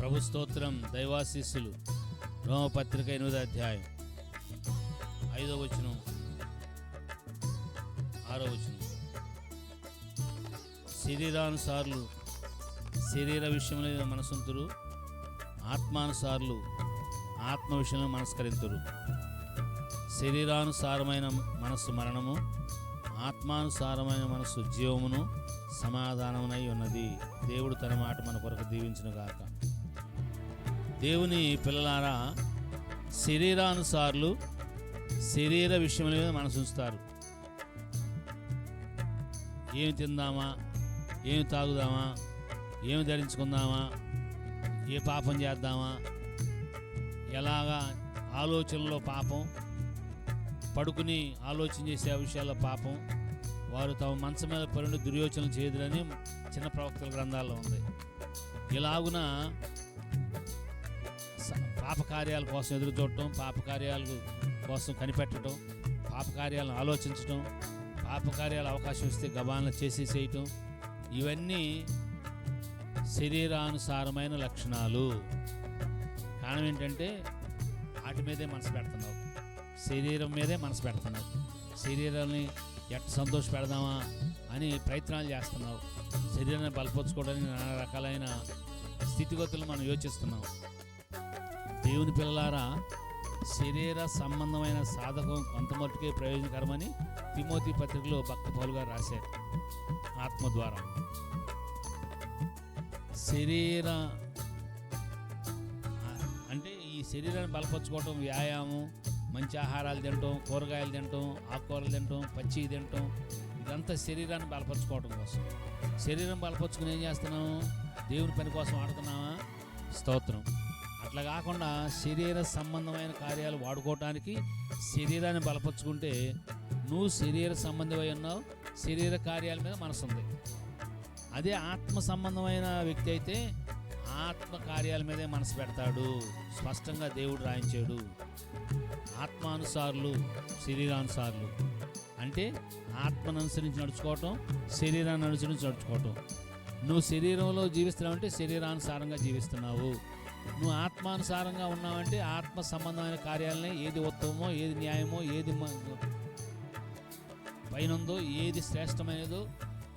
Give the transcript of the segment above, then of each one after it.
ప్రభు స్తోత్రం దైవాశీస్సులు. రోమపత్రిక ఎనిమిదో అధ్యాయం. ఐదో వచనం. ఆరో వచనం. శరీరానుసార్లు శరీర విషయంలో మనసుంతురు ఆత్మానుసార్లు ఆత్మ విషయంలో మనస్కరింతురు. శరీరానుసారమైన మనస్సు మరణము ఆత్మానుసారమైన మనస్సు జీవమును సమాధానమునై ఉన్నది. దేవుడు తన మాట మన కొరకు దీవించిన గాక దేవుని పిల్లలారా శరీరానుసార్లు శరీర విషయముల మీద మనసు ఉంచుతారు ఏమి తిందామా? ఏమి తాగుదామా? ఏమి ధరించుకుందామా? ఏ పాపం చేద్దామా? ఎలాగా ఆలోచనలో పాపం పడుకుని ఆలోచన చేసే విషయాల్లో పాపం వారు తమ మంచం మీద పరుండి దుర్యోచనలు చేయదురని చిన్న ప్రవక్తల గ్రంథాల్లో ఉంది. ఇలాగున పాపకార్యాల కోసం ఎదురు చూడటం పాపకార్యాల కోసం కనిపెట్టడం పాపకార్యాలను ఆలోచించటం పాపకార్యాలు అవకాశం ఇస్తే గబాలను చేసి చేయటం ఇవన్నీ శరీరానుసారమైన లక్షణాలు. కారణం ఏంటంటే వాటి మీదే మనసు పెడుతున్నావు. శరీరం మీదే మనసు పెడుతున్నావు. శరీరాన్ని ఎట్ట సంతోష పెడదామా అని ప్రయత్నాలు చేస్తున్నావు. శరీరాన్ని బలపరుచుకోవడానికి నానా రకాలైన స్థితిగతులు మనం యోచిస్తున్నాం. దేవుని పిల్లలారా శరీర సంబంధమైన సాధకం కొంతమట్టుకే ప్రయోజనకరమని తిమోతి పత్రికలో భక్త పౌలు గారు రాశారు. ఆత్మ ద్వారా. శరీర అంటే ఈ శరీరాన్ని బలపరుచుకోవటం వ్యాయామం మంచి ఆహారాలు తినటం కూరగాయలు తినటం ఆకుకూరలు తినటం పచ్చి తినటం ఇదంతా శరీరాన్ని బలపరుచుకోవటం కోసం. శరీరం బలపరుచుకుని ఏం చేస్తున్నాము దేవుని పని కోసం ఆడుతున్నామా? స్తోత్రం. అట్లా కాకుండా శరీర సంబంధమైన కార్యాలు వాడుకోవటానికి శరీరాన్ని బలపరుచుకుంటే నువ్వు శరీర సంబంధమై ఉన్నావు శరీర కార్యాల మీద మనసు ఉంది. అదే ఆత్మ సంబంధమైన వ్యక్తి అయితే ఆత్మ కార్యాల మీదే మనసు పెడతాడు. స్పష్టంగా దేవుడు రాయించాడు. ఆత్మానుసారులు శరీరానుసారులు. అంటే ఆత్మను అనుసరించి నడుచుకోవటం శరీరాన్ని అనుసరించి నడుచుకోవటం. నువ్వు శరీరంలో జీవిస్తున్నావంటే శరీరానుసారంగా జీవిస్తున్నావు. నువ్వు ఆత్మానుసారంగా ఉన్నావంటే ఆత్మ సంబంధమైన కార్యాలనే ఏది ఉత్తమమో ఏది న్యాయమో ఏది పైన ఉందో ఏది శ్రేష్టమైనదో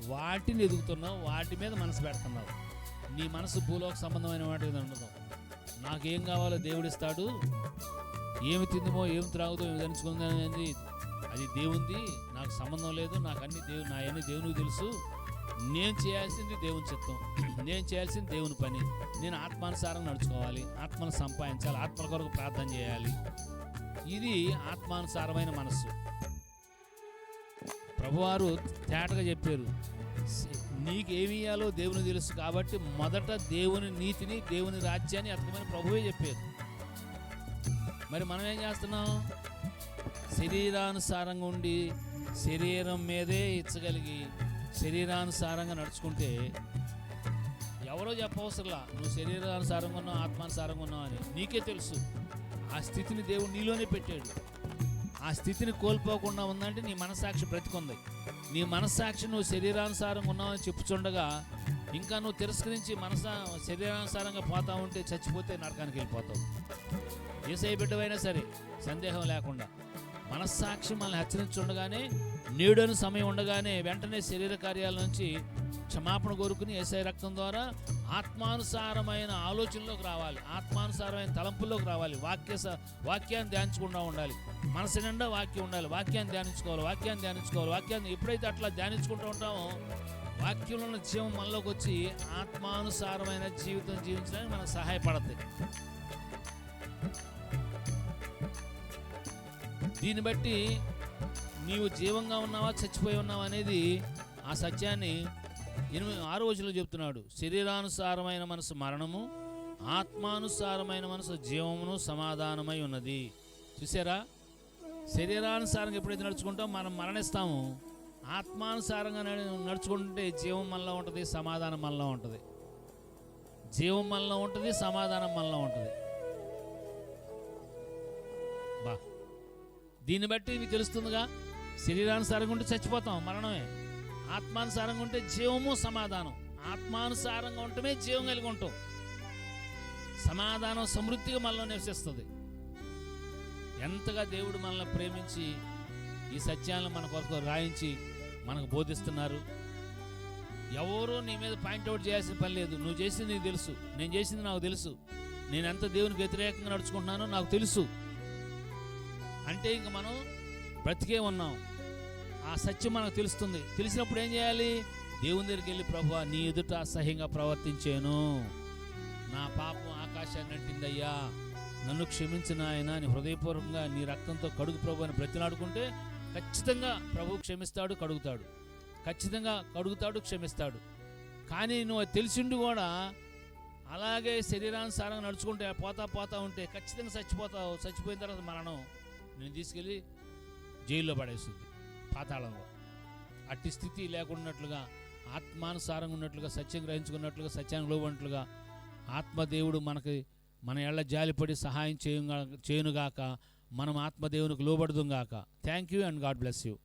వాటిని ఎదుగుతున్నావు వాటి మీద మనసు పెడుతున్నావు. నీ మనసు భూలోక సంబంధమైన వాటి మీద ఉండదు. నాకేం కావాలో దేవుడిస్తాడు ఏమి తిందుమో ఏమి త్రాగుదో ఏమి ధరించుకుందో అనేది అది దేవుంది నాకు సంబంధం లేదు నాకు అన్ని దేవు నా అన్ని దేవునికి తెలుసు. నేను చేయాల్సింది దేవుని చిత్తం. నేను చేయాల్సింది దేవుని పని. నేను ఆత్మానుసారం నడుచుకోవాలి. ఆత్మను సంపాదించాలి. ఆత్మల కొరకు ప్రార్థన చేయాలి. ఇది ఆత్మానుసారమైన మనస్సు. ప్రభువారు తేటగా చెప్పారు. నీకు ఏమి ఇయ్యాలో దేవుని తెలుసు కాబట్టి మొదట దేవుని నీతిని దేవుని రాజ్యాన్ని అతకమని ప్రభువే చెప్పారు. మరి మనం ఏం చేస్తున్నాం? శరీరానుసారంగా ఉండి శరీరం మీదే ఇచ్చగలిగి శరీరానుసారంగా నడుచుకుంటే ఎవరో చెప్పవసరలా నువ్వు శరీరానుసారంగా ఉన్నావు ఆత్మానుసారంగా ఉన్నావు అని. నీకే తెలుసు. ఆ స్థితిని దేవుడు నీలోనే పెట్టాడు. ఆ స్థితిని కోల్పోకుండా ఉందంటే నీ మనస్సాక్షి బ్రతికుంది. నీ మనస్సాక్షి నువ్వు శరీరానుసారంగా ఉన్నావని చెప్పుచుండగా ఇంకా నువ్వు తిరస్కరించి మనస శరీరానుసారంగా పోతా ఉంటే చచ్చిపోతే నరకానికి వెళ్ళిపోతావు. ఏసై బిడ్డవైనా సరే సందేహం లేకుండా. మనస్సాక్షి మనల్ని హెచ్చరించుండగానే నేడని సమయం ఉండగానే వెంటనే శరీర కార్యాల నుంచి క్షమాపణ కోరుకుని ఏసై రక్తం ద్వారా ఆత్మానుసారమైన ఆలోచనలోకి రావాలి. ఆత్మానుసారమైన తలంపుల్లోకి రావాలి. వాక్య వాక్యాన్ని ధ్యానించకుండా ఉండాలి. మనసు నిండా వాక్యం ఉండాలి. వాక్యాన్ని ధ్యానించుకోవాలి. వాక్యాన్ని ధ్యానించుకోవాలి. వాక్యాన్ని ఎప్పుడైతే అట్లా ధ్యానించుకుంటూ ఉంటామో వాక్యంలో ఉన్న జీవం మనలోకి వచ్చి ఆత్మానుసారమైన జీవితం జీవించడానికి మనకు సహాయపడుతుంది దీన్ని బట్టి నీవు జీవంగా ఉన్నావా చచ్చిపోయి ఉన్నావా అనేది ఆ సత్యాన్ని ఎనిమిది ఆరు రోజుల్లో చెప్తున్నాడు. శరీరానుసారమైన మనసు మరణము ఆత్మానుసారమైన మనసు జీవమును సమాధానమై ఉన్నది. చూసారా? శరీరానుసారంగా ఎప్పుడైతే నడుచుకుంటాం మనం మరణిస్తాము. ఆత్మానుసారంగా నడుచుకుంటే జీవం మనలో ఉంటుంది సమాధానం మనలో ఉంటుంది. జీవం మనలో ఉంటుంది సమాధానం మనలో ఉంటుంది. దీన్ని బట్టి మీకు తెలుస్తుందిగా శరీరానుసారంగా ఉంటే చచ్చిపోతాం మరణమే. ఆత్మానుసారంగా ఉంటే జీవము సమాధానం. ఆత్మానుసారంగా ఉండటమే జీవం కలిగి ఉంటాం. సమాధానం సమృద్ధిగా మనలో నివసిస్తుంది. ఎంతగా దేవుడు మనల్ని ప్రేమించి ఈ సత్యాలను మన కొరకు రాయించి మనకు బోధిస్తున్నారు. ఎవరో నీ మీద పాయింట్అవుట్ చేయాల్సిన పని లేదు. నువ్వు చేసింది నీకు తెలుసు. నేను చేసింది నాకు తెలుసు. నేను ఎంత దేవునికి వ్యతిరేకంగా నడుచుకుంటున్నానో నాకు తెలుసు. అంటే ఇంక మనం బ్రతికే ఉన్నాం. ఆ సత్యం మనకు తెలుస్తుంది. తెలిసినప్పుడు ఏం చేయాలి? దేవుని దగ్గరికి వెళ్ళి ప్రభు నీ ఎదుట అసహ్యంగా ప్రవర్తించాను. నా పాపం ఆకాశాన్ని అంటిందయ్యా నన్ను క్షమించిన ఆయన నీ హృదయపూర్వకంగా నీ రక్తంతో కడుగు ప్రభు అని బ్రతిలాడుకుంటే ఖచ్చితంగా ప్రభు క్షమిస్తాడు కడుగుతాడు. ఖచ్చితంగా కడుగుతాడు క్షమిస్తాడు. కానీ నువ్వు తెలిసిండు కూడా అలాగే శరీరానుసారంగా నడుచుకుంటే పోతా పోతా ఉంటే ఖచ్చితంగా చచ్చిపోతావు. చచ్చిపోయిన తర్వాత మరణం. నేను తీసుకెళ్ళి జైల్లో పడేస్తుంది పాతాళంలో. అట్టి స్థితి లేకున్నట్లుగా ఆత్మానుసారంగా ఉన్నట్లుగా సత్యం గ్రహించుకున్నట్లుగా సత్యానికి లోబడినట్లుగా ఆత్మదేవుడు మనకి మన ఎళ్ళ జాలిపడి సహాయం చేయుగా చేయునుగాక మనం ఆత్మదేవునికి లోబడుదుగాక. Thank you and God bless you